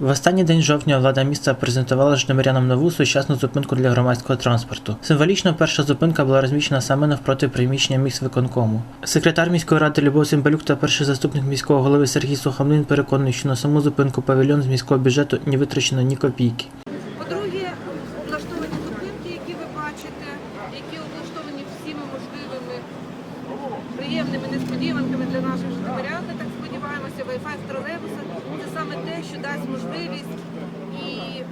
В останній день жовтня влада міста презентувала житомирянам нову сучасну зупинку для громадського транспорту. Символічно перша зупинка була розміщена саме навпроти приміщення міськвиконкому. Секретар міської ради Любов Цимбалюк та перший заступник міського голови Сергій Сухомлин переконують, що на саму зупинку павільйон з міського бюджету не витрачено ні копійки. По-друге, облаштовані зупинки, які ви бачите, які облаштовані всіми можливими приємними несподіванками для наших житомирян. Так сподіваємося, Wi-Fi в саме те, що дасть можливість. І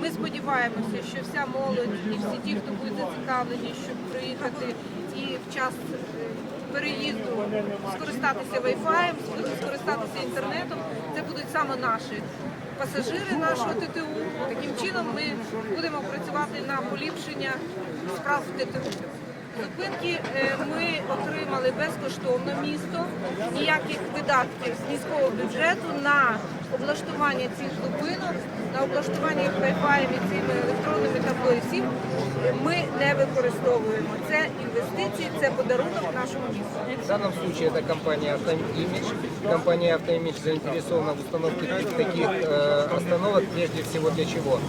ми сподіваємося, що вся молодь і всі ті, хто будуть зацікавлені, щоб приїхати і в час е, переїзду скористатися Wi-Fi, скористатися інтернетом, це будуть саме наші пасажири нашого ТТУ. Таким чином ми будемо працювати на поліпшення справ ТТУ. Зупинки е, ми отримали безкоштовно місто, ніяких видатків з міського бюджету на облаштування цих зупинок, на облаштування їх цими електронними табло ми не використовуємо. Це інвестиції, це подарунок нашому місту. В данном случае это компания «Автоимидж». Компания «Автоимидж» заинтересована в установке таких э, остановок прежде всего для чего?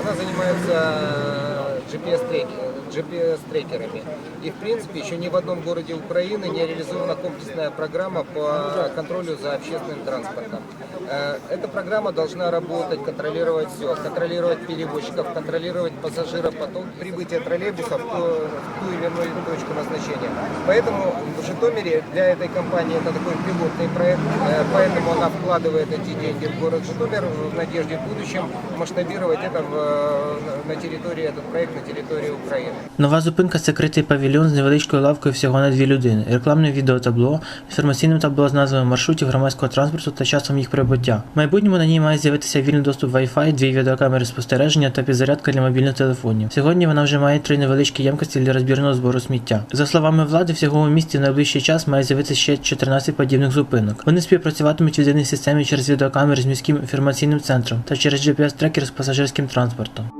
Она занимается GPS-трекерами. И, в принципе, еще ни в одном городе Украины не реализована комплексная программа по контролю за общественным транспортом. Э, Эта программа должна работать, контролировать все, контролировать перевозчиков, контролировать пассажиропоток, прибытие троллейбусов в ту или иную точку назначения. Поэтому в Житомире для этой компании это такой пилотный проект, э, поэтому она вкладывает эти деньги в город Житомир в надежде в будущем масштабировать это в, э, на территории, этот проект на территории Украины. Нова зупинка це критий павільйон з невеличкою лавкою всього на дві людини, рекламне відеотабло, інформаційним табло з назвами маршрутів громадського транспорту та часом їх прибуття. В майбутньому на ній має з'явитися вільний доступ Wi-Fi, дві відеокамери спостереження та підзарядка для мобільних телефонів. Сьогодні вона вже має три невеличкі ємкості для розбірного збору сміття. За словами влади, всього у місті в найближчий час має з'явитися ще 14 подібних зупинок. Вони співпрацюватимуть в єдиній системі через відеокамери з міським інформаційним центром та через GPS-трекер з пасажирським транспортом.